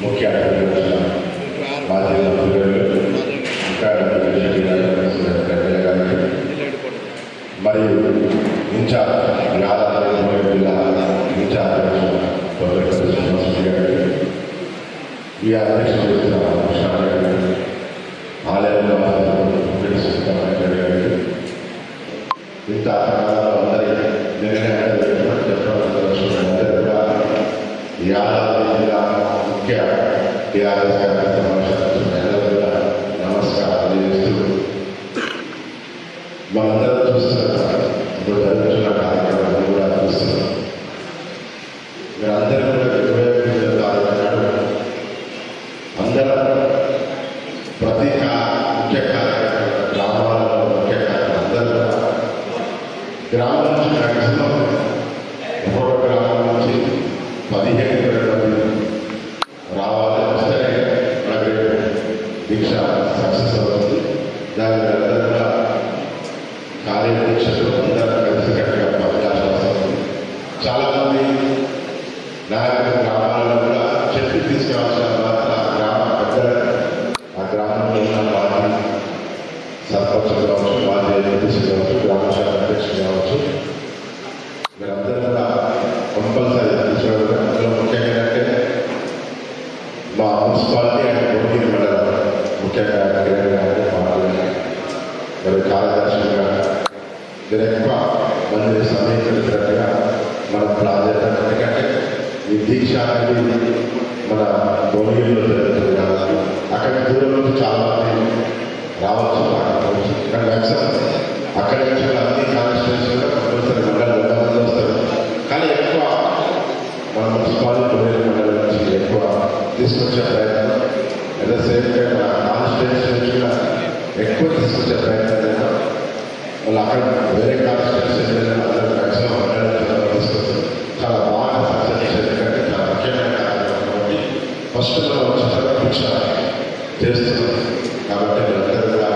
ముఖ్య మరియు ఇన్ఛార్జ్ యాదాద్రి జిల్లా ఇన్ఛార్జ్ ప్రొఫెసర్ ఈ అధ్యక్షులు చేసిన కృష్ణ గారికి ఆలయంలో ఇంత అందరి నిర్ణయాలు చెప్పడం అందరూ కూడా యాదాద్రి జిల్లా ముఖ్య టీఆర్ఎస్ సమావేశాలు తెలియజేస్తూ మనందరం చూస్తున్నారు ఇప్పుడు జరుగుతున్న కూడా చూస్తున్నాం మీరందరూ కూడా ఇరవై తారీఖు నాడు అందరం ప్రతి ముఖ్య కార్యక్రమం గ్రామాలలో ముఖ్య కార్యక్రమం అందరూ గ్రామ గ్రామంలో వారి సర్పంచులు కావచ్చు వారి ఎంపీసీ కావచ్చు గ్రామ శాఖ అధ్యక్షులు కావచ్చు కూడా కంపల్సరీ తీసుకోవడం అందులో ముఖ్యంగా అంటే మా మున్సిపాలిటీ అండ్ భోగిరి మండలం ముఖ్యంగా మరి కార్యదర్శులుగా మీరు ఎక్కువ మంది సమీకరించినట్టుగా మన ప్రాజెక్ట్ ఎందుకంటే ఈ దీక్ష అనేది మన భోగిరిలో జరుగుతుంది కదా అక్కడ దూరం నుంచి చాలా రావచ్చు రాకపోవచ్చు మ్యాక్సిమం అక్కడ నుంచి కూడా అన్ని కాన్స్టిట్యూన్సీలో కంపల్సరీ మండలం వంద మంది వస్తారు. కానీ ఎక్కువ మన మున్సిపాలిటీ భోగిరి మండలం నుంచి ఎక్కువ తీసుకొచ్చే ప్రయత్నం అట్ ద సేమ్ టైం మన నుంచి కూడా ఎక్కువ తీసుకొచ్చే ప్రయత్నం చేద్దాం వాళ్ళు అక్కడ వేరే కాన్స్టిట్యూన్సీ అందరూ మ్యాక్సిమం హండ్రెడ్ జనాలు చాలా బాగా సక్సెస్ ఎందుకంటే చాలా ముఖ్యమైన ఫస్ట్ మనం చిత్ర చేస్తున్నాం. కాబట్టి మీరందరూ